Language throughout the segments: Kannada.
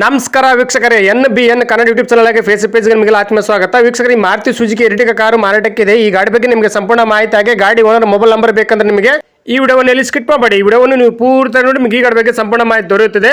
ನಮಸ್ಕಾರ ವೀಕ್ಷಕರೇ, N B N Kannada YouTube ಚಾನಲ್ಗೆ ಫೇಸ್ಬುಕ್ ಪೇಜ್ಗೆ ನಿಮಗೆ ಆತ್ಮ ಸ್ವಾಗತ. ವೀಕ್ಷಕರೇ, ಮಾರುತಿ ಸುಜುಕಿ ಎರ್ಟಿಗ ಕಾರು ಮಾರಾಟಕ್ಕೆ ಇದೆ ಈ ಗಾಡಿ ಬಗ್ಗೆ ನಿಮಗೆ ಸಂಪೂರ್ಣ ಮಾಹಿತಿ ಹಾಗೆ ಗಾಡಿ ಓನರ್ ಮೊಬೈಲ್ ನಂಬರ್ ಬೇಕಂದ್ರೆ ನಿಮಗೆ ಈ ವಿಡಿಯೋವನ್ನು ಎಲ್ಲಿ ಸ್ಕಿಪ್ ಮಾಡಬೇಡಿ. ಈ ವಿಡಿಯೋವನ್ನು ನೀವು ಪೂರ್ತಿ ನೋಡಿ, ನಿಮಗೆ ಈ ಗಾಡಿ ಬಗ್ಗೆ ಸಂಪೂರ್ಣ ಮಾಹಿತಿ ದೊರೆಯುತ್ತದೆ.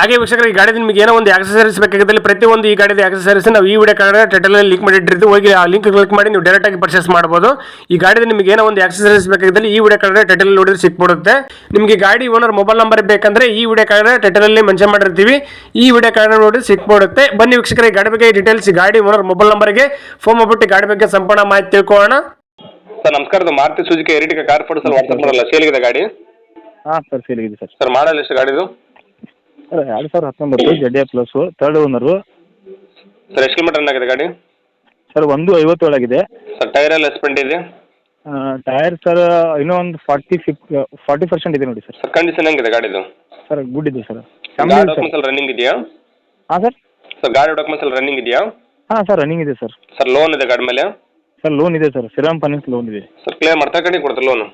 ಹಾಗೆ ವೀಕ್ಷಕರು ಈ ಗಾಡಿ ನಿಮಗೆ ಏನೋ ಒಂದು ಆಕ್ಸಸರೀಸ್ ಬೇಕಾಗಿದ್ದಲ್ಲಿ ಪ್ರತಿಯೊಂದು ಈ ಗಾಡಿದ ಆಕ್ಸಸರೀಸ್ ನಾವು ಈ ವಿಡಿಯೋ ಕಾರ್ಡ್ ಟೈಟಲ್ ಲಿಂಕ್ ಮಾಡಿಟ್ಟಿರ್ತೀವಿ. ಹೋಗಿ ಆ ಲಿಂಕ್ ಕ್ಲಿಕ್ ಮಾಡಿ ನೀವು ಡೈರೆಕ್ಟ್ ಆಗಿ ಪರ್ಚೇಸ್ ಮಾಡಬಹುದು ಈ ಗಾಡಿದ ನಿಮಗೆ ಏನೋ ಒಂದು ಆಕ್ಸಸರೀಸ್ ಬೇಕಾಗಿದ್ದಲ್ಲಿ ಈ ವಿಡಿಯೋ ಕಾರ್ಡ್ ಟೈಟಲ್ ನೋಡಿದ್ರೆ ಸಿಕ್ಬಿಡುತ್ತೆ. ನಿಮಗೆ ಗಾಡಿ ಓನರ್ ಮೊಬೈಲ್ ನಂಬರ್ ಬೇಕಂದ್ರೆ ಈ ವಿಡಿಯೋ ಕಾರ್ಡ್ ಟೈಟಲ್ ಅಲ್ಲಿ ಮೆನ್ಷನ್ ಮಾಡಿರ್ತೀವಿ. ಈ ವಿಡಿಯೋ ಕಾರ್ಡ್ ನೋಡಿ ಸಿಕ್ಬಿಡುತ್ತೆ. ಬನ್ನಿ ವೀಕ್ಷಕರ ಈ ಗಾಡಿ ಬಗ್ಗೆ ಡೀಟೇಲ್ಸ್ ಗಾಡಿ ಓನರ್ ಮೊಬೈಲ್ ನಂಬರ್ಗೆ ಫೋನ್ ಮಾಡ್ಬಿಟ್ಟು ಗಾಡಿ ಬಗ್ಗೆ ಸಂಪೂರ್ಣ ಮಾಹಿತಿ ತಿಳ್ಕೊಳ್ಳೋಣ. ಸರ್ ನಮಸ್ಕಾರ. ಇದು Maruti Suzuki Ertiga car photo sir WhatsApp ಮಾಡಲ್ಲ ಸೇಲ್ಗಿದೆ ಗಾಡಿ? ಹಾಂ ಸರ್ ಸೇಲಿಗಿದೆ ಸರ್. ಸರ್ ಮಾಡಲ್ ಎಷ್ಟು ಗಾಡಿದು? ಸರ್ ಎರಡು ಸಾವಿರದ ಹತ್ತೊಂಬತ್ತು Z A plus third owner sir ಎಷ್ಟು ಕಿಲೋಮೀಟರ್ ಆಗಿದೆ ಗಾಡಿ? ಸರ್ ಒಂದು ಐವತ್ತೇಳಾಗಿದೆ ಸರ್ ಟೈರ್ ಎಲ್ಲ ಎಸ್ಪೆಂಟ್ ಇದೆ? ಟೈರ್ ಸರ್ ಇನ್ನೂ ಒಂದು ಫಾರ್ಟಿ ಫಿಫ್ ಫಾರ್ಟಿ ಪರ್ಸೆಂಟ್ ಇದೆ ನೋಡಿ ಸರ್ ಸರ್ ಕಂಡೀಷನ್ ಹೆಂಗಿದೆ ಗಾಡಿದು? ಸರ್ ಗುಡ್ ಇದೆ ಸರ್ ಗಾಡಿ ಡಾಕ್ಯುಮೆಂಟ್ಸ್ ಎಲ್ಲ ರನ್ನಿಂಗ್ ಇದೆಯಾ? ಹಾಂ ಸರ್ ಸರ್ ಗಾಡಿ ಡಾಕ್ಯುಮೆಂಟ್ಸ್ ಎಲ್ಲ ರನ್ನಿಂಗ್ ಇದೆಯಾ? ಹಾಂ ಸರ್ ರನ್ನಿಂಗ್ ಇದೆ ಸರ್ ಸರ್ ಲೋನ್ ಇದೆ ಗಾಡಿ ಮೇಲೆ? ಸರ್ ಲೋನ್ ಇದೆ ಸರ್ ಶ್ರೀರಾಮ್ ಫೈನಾನ್ಸ್ ಲೋನ್ ಇದೆ. ಸರ್ ಕ್ಲಿಯರ್ ಮಾಡ್ತಾ ಕಡೆ ಕೊಡ್ತಾರೆ ಲೋನು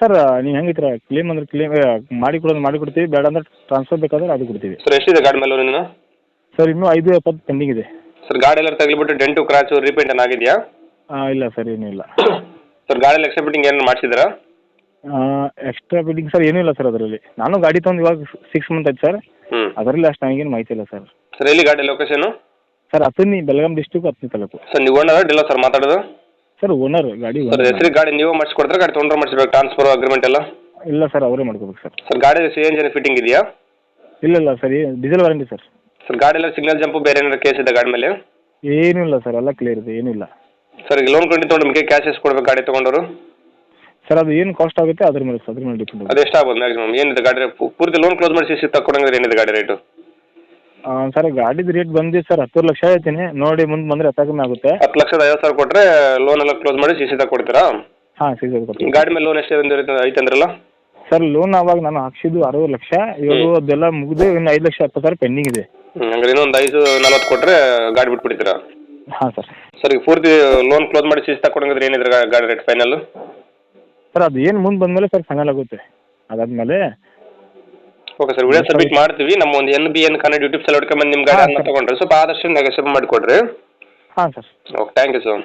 ಸರ್ ನೀವು ಹೆಂಗೈತ್ರ ಕ್ಲೇಮ್ ಅಂದ್ರೆ ಕ್ಲೇಮ್ ಮಾಡಿ ಕೊಡೋದು ಮಾಡಿ ಕೊಡ್ತೀವಿ ಬೇಡ ಅಂದ್ರೆ ಟ್ರಾನ್ಸ್ಫರ್ ಬೇಕಾದ್ರೆ ಅದು ಕೊಡ್ತೀವಿ. ಸರ್ ಎಷ್ಟಿದೆ ಗಾಡಿ ಮೇಲೆ ಲೋನಿನ ಸರ್ ಇನ್ನು ಐದು ಎಪ್ಪತ್ತು ಪೆಂಡಿಂಗ್ ಇದೆ. ಸರ್ ಗಾಡಿ ಎಲ್ಲ ತಗಲಿಬಿಟ್ಟು ಡೆಂಟು ಕ್ರಾಚು ರೀಪೇಂಟ್ ಏನಾಗಿದೆಯಾ ಹಾಂ ಇಲ್ಲ ಸರ್ ಏನೂ ಇಲ್ಲ. ಸರ್ ಗಾಡಿ ಎಕ್ಸ್ಟ್ರಾ ಫಿಟ್ಟಿಂಗ್ ಏನು ಮಾಡಿಸಿದ್ರಾ ಎಕ್ಸ್ಟ್ರಾ ಬಿಲ್ಡಿಂಗ್ ಸರ್ ಏನೂ ಇಲ್ಲ ಸರ್ ಅದರಲ್ಲಿ. ನಾನು ಗಾಡಿ ತೊಗೊಂಡು ಇವಾಗ ಸಿಕ್ಸ್ ಮಂತ್ ಆಯ್ತು ಸರ್. ಹ್ಞೂ ಅದರಲ್ಲಿ ಅಷ್ಟು ನನಗೇನು ಮಾಹಿತಿ ಇಲ್ಲ ಸರ್. ಸರ್ ಎಲ್ಲಿ ಗಾಡಿ location sir Athani Belgaum district Athani taluk. Sir ನೀವು ಓನರ್ ಡಿಲ್ಲ ಸರ್ ಮಾತಾಡೋದು? ಸರ್ ಓನರ್ ಗಾಡಿ ಸರ್ ಹೆಸರಿಗೆ ಗಾಡಿ ನೀವು ಮಾಡಿಸ್ಕೊಡ್ತಾರೆ? ಗಾಡಿ ತೊಗೊಂಡ್ರೆ ಮಾಡಿಸ್ಬೇಕು. ಟ್ರಾನ್ಸ್ಫರ್ ಅಗ್ರಿಮೆಂಟ್ ಎಲ್ಲ? ಇಲ್ಲ ಸರ್ ಅವರೇ ಮಾಡ್ಕೋಬೇಕು ಸರ್ ಸರ್ ಗಾಡಿ ಸಿ ಎನ್ ಜನ ಫಿಟ್ಟಿಂಗ್ ಇದೆಯಾ? ಇಲ್ಲ ಇಲ್ಲ sir diesel warranty sir sir ಗಾಡಿ ಎಲ್ಲ ಸಿಗ್ನಲ್ ಜಂಪು ಬೇರೆ ಏನಾದ್ರು ಕೇಸ್ ಇದೆ ಗಾಡಿ ಮೇಲೆ? ಏನೂ ಇಲ್ಲ ಸರ್ ಎಲ್ಲ ಕ್ಲಿಯರ್ ಇದೆ ಏನೂ ಇಲ್ಲ. ಸರ್ ಈಗ ಲೋನ್ ಕಂಡು ತೊಗೊಂಡು ನಿಮಗೆ ಕ್ಯಾಶ್ ಎಷ್ಟು ಕೊಡ್ಬೇಕು ಗಾಡಿ ತೊಗೊಂಡವರು? ಸರ್ ಅದು ಏನು ಕಾಸ್ಟ್ ಆಗುತ್ತೆ ಅದ್ರ ಮೇಲೆ ಅದ್ರ ಮೇಲೆ ಡಿಪೆಂಡ್ ಅದು ಎಷ್ಟಾಗ್ಬೋದು ಮ್ಯಾಕ್ಸಿಮಮ್ ಏನಿದೆ ಗಾಡಿ ಪೂರ್ತಿ ಲೋನ್ ಕ್ಲೋಸ್ ಮಾಡಿಸಿ ತಕ್ಕೊಡಂಗಿದ್ರೆ ಏನಿದೆ ಗಾಡಿ ರೇಟು ಸರ್ ಗಾಡಿದು ರೇಟ್ ಬಂದಿದೆ ಸರ್ ಹತ್ತೂವರೆ ಲಕ್ಷ ಹೇಳ್ತೀನಿ. ನೋಡಿ ಮುಂದೆ ಬಂದ್ರೆ ಹತ್ತ ಕಮ್ಮಿ ಆಗುತ್ತೆ. ಹತ್ತು ಲಕ್ಷದ ಐವತ್ತು ಸಾವಿರ ಕೊಟ್ಟರೆ ಲೋನ್ ಎಲ್ಲ ಕ್ಲೋಸ್ ಮಾಡಿ ಸಿ ಸಿ ಕೊಡ್ತೀರಾ? ಹಾಂ ಕೊಡ್ತೀನಿ ಗಾಡಿ ಮೇಲೆ ಲೋನ್ ಎಷ್ಟು ಐತೆ ಅಂದ್ರಲ್ಲ? ಸರ್ ಲೋನ್ ಅವಾಗ ನಾನು ಹಾಕ್ಸಿದ್ದು ಅರವತ್ತು ಲಕ್ಷ. ಇವಾಗ ಅದೆಲ್ಲ ಮುಗಿದು ಇನ್ನು ಐದು ಲಕ್ಷ ಹತ್ತು ಸಾವಿರ ಪೆಂಡಿಂಗ್ ಇದೆ. ಹಂಗಾರೆ ಇನ್ನೊಂದು ಐದು ನಲ್ವತ್ತು ಕೊಟ್ಟರೆ ಗಾಡಿ ಬಿಟ್ಬಿಡ್ತೀರಾ? ಹಾಂ ಸರ್. ಸರ್ ಈಗ ಪೂರ್ತಿ ಲೋನ್ ಕ್ಲೋಸ್ ಮಾಡಿ ಸಿ ಸಿ ತಕ್ಕೊಡಂಗಿದ್ರೆ ಏನಿದ್ರೆ ಗಾಡಿ ರೇಟ್ ಫೈನಲ್ ಸರ್ ಅದು ಏನು ಮುಂದೆ ಬಂದಮೇಲೆ ಸರ್ ಫೈನಲ್ ಆಗುತ್ತೆ. ಅದಾದಮೇಲೆ ಓಕೆ ಸರ್ ವಿಡಿಯೋ ಸಬ್ಮಿಟ್ ಮಾಡ್ತೀವಿ. ನಮ್ಮ ಒಂದು N B N Kannada YouTube ಸಲ ಹುಡ್ಕೊಂಬಂದು ನಿಮ್ಮ ಗಾಡಿ ಅನ್ನ ತೊಗೊಂಡ್ರೆ. ಸ್ವಲ್ಪ ಆದಷ್ಟು ನೆಗೋಷಿಯೇಟ್ ಮಾಡಿಕೊಡ್ರಿ. ಹಾಂ sir okay thank you sir